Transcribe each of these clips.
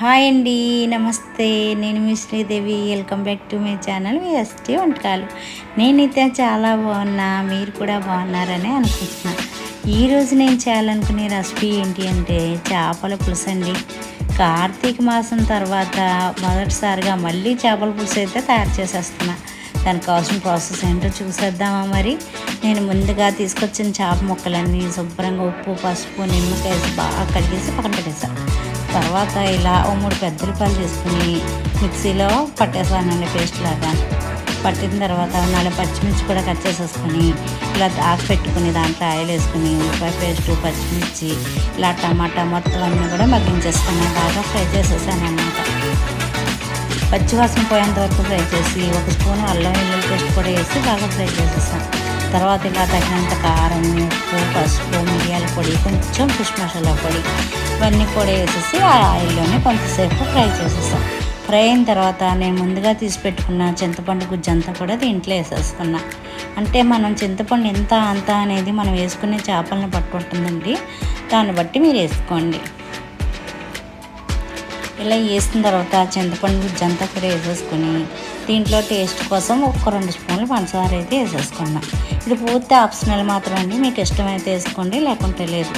Hi అండి నమస్తే. నేను మీ Sridevi. Welcome back to my channel ST వంటకాలు. నేనైతే చాలా బాగున్నా. మీరు కూడా బాగున్నారని అనుకుంటున్నాను ఈరోజు నేను చేయాలనుకునే రెసిపీ ఏంటి అంటే చేపల పులుసు అండి. కార్తీక మాసం తర్వాత మొదటిసారిగా మళ్ళీ చేపల పులుసు అయితే తయారు చేసేస్తున్నా. దానికోసం ప్రాసెస్ ఏంటో చూసేద్దామా మరి? నేను ముందుగా తీసుకొచ్చిన చేప ముక్కలన్నీ శుభ్రంగా ఉప్పు పసుపు నిమ్మకాయ బాగా కడిగేసి పక్కన పెట్టేసాను తర్వాత ఇలా ఓ మూడు పెద్ద రూపాయలు తీసుకుని మిక్సీలో పట్టేసానండి పేస్ట్ లాగా. పట్టిన తర్వాత నాలుగు పచ్చిమిర్చి కూడా కట్ చేసేసుకొని ఇలా ఆకు పెట్టుకుని దాంట్లో ఆయిల్ వేసుకుని ఉల్లిపాయ పేస్ట్ పచ్చిమిర్చి ఇలా టమాటా మొత్తం అన్నీ కూడా మగ్గించేసుకున్నాను బాగా ఫ్రై చేసేసాను అన్నమాట పచ్చివాసన పోయేంత వరకు ఫ్రై చేసి ఒక స్పూన్ అల్లం వెల్లుల్లి పేస్ట్ కూడా వేసి బాగా ఫ్రై చేసేసాను. తర్వాత ఇలా తగినంత కారం ఉప్పు పసుపు మిరియాల పొడి కొంచెం ఫిష్ మసాలా పొడి ఇవన్నీ కూడా వేసేసి ఆ ఆయిల్లోనే కొంతసేపు ఫ్రై చేసేసాం. ఫ్రై అయిన తర్వాత నేను ముందుగా తీసి పెట్టుకున్న చింతపండు గుజ్జంతా కూడా దీంట్లో వేసేసుకున్నా. అంటే మనం చింతపండు ఎంత అంత అనేది మనం వేసుకునే చేపలను పట్టుకుంటుందండి దాన్ని బట్టి మీరు వేసుకోండి. ఇలా వేసిన తర్వాత చింతపండు గుజ్జంతా కూడా వేసేసుకొని దీంట్లో టేస్ట్ కోసం ఒక రెండు స్పూన్లు పంచదార అయితే వేసేసుకున్నా. ఇది పూర్తి ఆప్షనల్ మాత్రం అండి. మీకు ఇష్టమైతే వేసుకోండి లేకుంటే లేదు.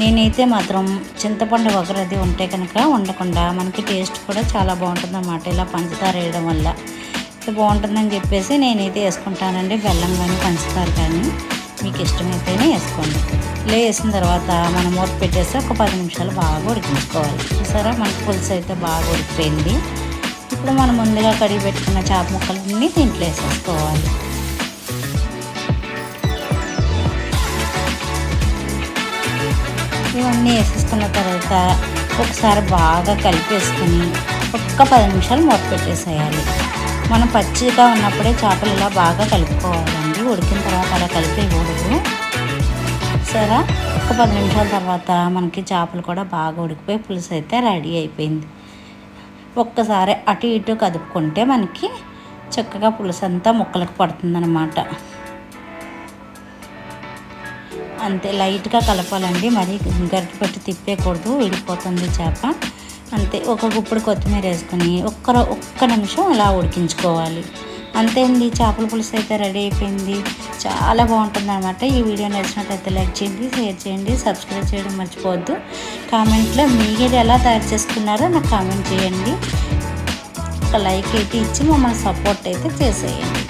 నేనైతే మాత్రం చింతపండు అది ఉంటే కనుక ఉండకుండా మనకి టేస్ట్ కూడా చాలా బాగుంటుంది అన్నమాట ఇలా పంచదార వేయడం వల్ల. ఇది బాగుంటుందని చెప్పేసి నేనైతే వేసుకుంటానండి. బెల్లం కానీ పంచదార కానీ మీకు ఇష్టమైతేనే వేసుకోండి. ఇలా వేసిన తర్వాత మనం మూత పెట్టేసి ఒక పది నిమిషాలు బాగా ఉడికించుకోవాలి. చూసారా? మనకి పులుసు అయితే బాగా ఉడికిపోయింది. ఇప్పుడు మనం ముందుగా కడిగి పెట్టుకున్న చేప ముక్కలన్నీ దీంట్లో వేసేసుకోవాలి. ఇవన్నీ వేసేసుకున్న తర్వాత ఒకసారి బాగా కలిపేసుకుని ఒక్క పది నిమిషాలు మూత పెట్టేసేయాలి. మనం పచ్చిగా ఉన్నప్పుడే చేపలు ఇలా బాగా కలుపుకోవాలండి. ఉడికిన తర్వాత అలా కలిపేయకూడదు. సరే ఒక పది నిమిషాల తర్వాత మనకి చేపలు కూడా బాగా ఉడికిపోయి పులుసు అయితే రెడీ అయిపోయింది. ఒక్కసారి అటు ఇటు కదుపుకుంటే మనకి చక్కగా పులుసు అంతా ముక్కలకు పడుతుందన్నమాట. అంతే లైట్గా కలపాలండి. మరి గరిటె పెట్టి తిప్పేయకూడదు విడిపోతుంది చేప. అంతే ఒక గుప్పుడు కొత్తిమీర వేసుకొని ఒక్క ఒక్క నిమిషం అలా ఉడికించుకోవాలి. అంతే అండి చేపల పులుసు అయితే రెడీ అయిపోయింది. చాలా బాగుంటుంది అనమాట ఈ వీడియో నచ్చినట్లయితే లైక్ చేయండి షేర్ చేయండి సబ్స్క్రైబ్ చేయడం మర్చిపోవద్దు. కామెంట్లో మీరు ఎలా తయారు చేసుకున్నారో నాకు కామెంట్ చేయండి. ఒక లైక్ అయితే ఇచ్చి మమ్మల్ని సపోర్ట్ అయితే చేసేయండి.